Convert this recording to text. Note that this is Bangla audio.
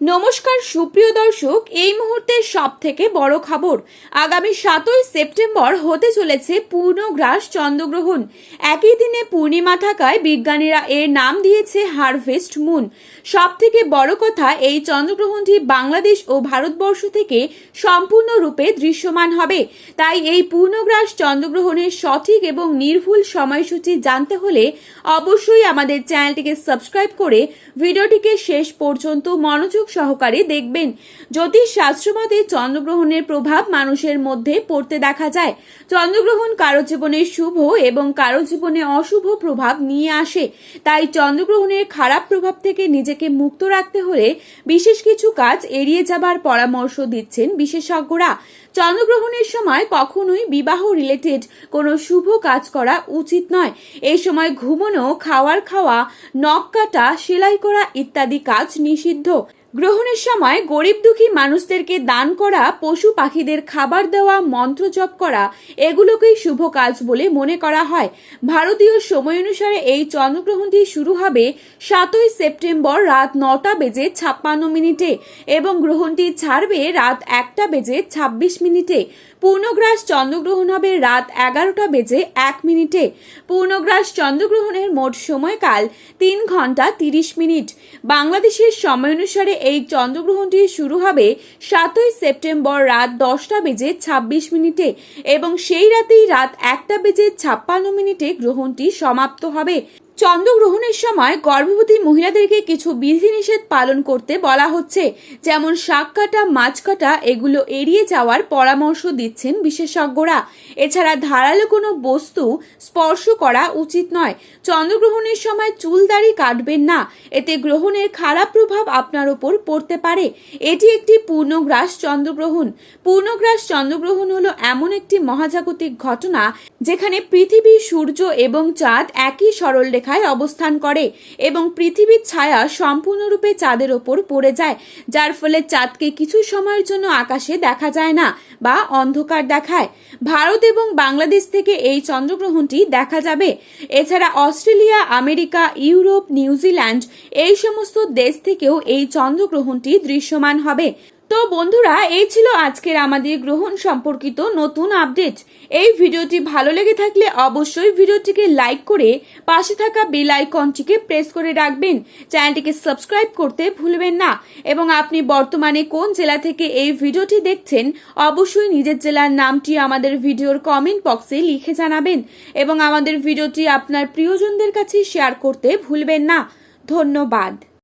নমস্কার, সুপ্রিয় দর্শক, এই মুহূর্তের সব থেকে বড় খবর। আগামী সাতই সেপ্টেম্বর হতে চলেছে পূর্ণগ্রাস চন্দ্রগ্রহণ। একই দিনে পূর্ণিমা থাকায় বিজ্ঞানীরা এর নাম দিয়েছে হারভেস্ট মুন। সব থেকে বড় কথা, এই চন্দ্রগ্রহণটি বাংলাদেশ ও ভারতবর্ষ থেকে সম্পূর্ণরূপে দৃশ্যমান হবে। তাই এই পূর্ণগ্রাস চন্দ্রগ্রহণের সঠিক এবং নির্ভুল সময়সূচি জানতে হলে অবশ্যই আমাদের চ্যানেলটিকে সাবস্ক্রাইব করে ভিডিওটিকে শেষ পর্যন্ত মনোযোগ সহকারে দেখবেন। জ্যোতিষ শাস্ত্রমতে চন্দ্রগ্রহণের প্রভাব মানুষের মধ্যে পড়তে দেখা যায়। চন্দ্রগ্রহণ কারও জীবনে শুভ এবং কারও জীবনে অশুভ প্রভাব নিয়ে আসে। তাই চন্দ্রগ্রহণের খারাপ প্রভাব থেকে নিজেকে মুক্ত রাখতে হলে বিশেষ কিছু কাজ এড়িয়ে যাবার পরামর্শ দিচ্ছেন বিশেষজ্ঞরা। চন্দ্রগ্রহণের সময় কখনোই বিবাহ রিলেটেড কোনো শুভ কাজ করা উচিত নয়। এই সময় ঘুমানো, খাওয়ার খাওয়া, নখ কাটা, সেলাই করা ইত্যাদি কাজ নিষিদ্ধ। গ্রহণের সময় গরিব দুঃখী মানুষদেরকে দান করা, পশু পাখিদের খাবার দেওয়া, মন্ত্র জপ করা, এগুলোকেই শুভ কাজ বলে মনে করা হয়। ভারতীয় সময় অনুসারে এই চন্দ্রগ্রহণটি শুরু হবে সাতই সেপ্টেম্বর রাত নটা বেজে ছাপ্পান্ন মিনিটে এবং গ্রহণটি ছাড়বে রাত একটা বেজে ছাব্বিশ মিনিটে। পূর্ণগ্রাস চন্দ্রগ্রহণ হবে রাত এগারোটা বেজে এক মিনিটে। পূর্ণগ্রাস চন্দ্রগ্রহণের মোট সময়কাল তিন ঘণ্টা তিরিশ মিনিট। বাংলাদেশের সময় অনুসারে এই চন্দ্রগ্রহণটি শুরু হবে সাতই সেপ্টেম্বর রাত দশটা বেজে ছাব্বিশ মিনিটে এবং সেই রাতেই রাত একটা বেজে ছাপ্পান্ন মিনিটে গ্রহণটি সমাপ্ত হবে। চন্দ্রগ্রহণের সময় গর্ভবতী মহিলাদেরকে কিছু বিধিনিষেধ পালন করতে বলা হচ্ছে। যেমন শাক কাটা, মাছ কাটা, এগুলো এড়িয়ে যাওয়ার পরামর্শ দিচ্ছেন বিশেষজ্ঞরা। এছাড়া ধারালো কোনো বস্তু স্পর্শ করা উচিত নয়। চন্দ্রগ্রহণের সময় চুল দাড়ি কাটবেন না। এতে গ্রহণের খারাপ প্রভাব আপনার ওপর পড়তে পারে। এটি একটি পূর্ণগ্রাস চন্দ্রগ্রহণ। পূর্ণগ্রাস চন্দ্রগ্রহণ হলো এমন একটি মহাজাগতিক ঘটনা যেখানে পৃথিবী, সূর্য এবং চাঁদ একই সরল রেখায় অবস্থান করে এবং পৃথিবীর ছায়া সম্পূর্ণরূপে চাঁদের ওপর পড়ে যায়, যার ফলে চাঁদকে কিছু সময়ের জন্য আকাশে দেখা যায় না বা অন্ধকার দেখায়। ভারত এবং বাংলাদেশ থেকে এই চন্দ্রগ্রহণটি দেখা যাবে। এছাড়া অস্ট্রেলিয়া, আমেরিকা, ইউরোপ, নিউজিল্যান্ড এই সমস্ত দেশ থেকেও এই চন্দ্রগ্রহণটি দৃশ্যমান হবে। তো বন্ধুরা, এই ছিল আজকের আমাদের গ্রহণ সম্পর্কিত নতুন আপডেট এই ভিডিওটি ভালো লেগে থাকলে অবশ্যই ভিডিওটিকে লাইক করে পাশে থাকা বেল আইকনটিকে প্রেস করে রাখবেন। চ্যানেলটিকে সাবস্ক্রাইব করতে ভুলবেন না। এবং আপনি বর্তমানে কোন জেলা থেকে এই ভিডিওটি দেখছেন, অবশ্যই নিজের জেলার নামটি আমাদের ভিডিওর কমেন্ট বক্সে লিখে জানাবেন। এবং আমাদের ভিডিওটি আপনার প্রিয়জনদের কাছে শেয়ার করতে ভুলবেন না। ধন্যবাদ।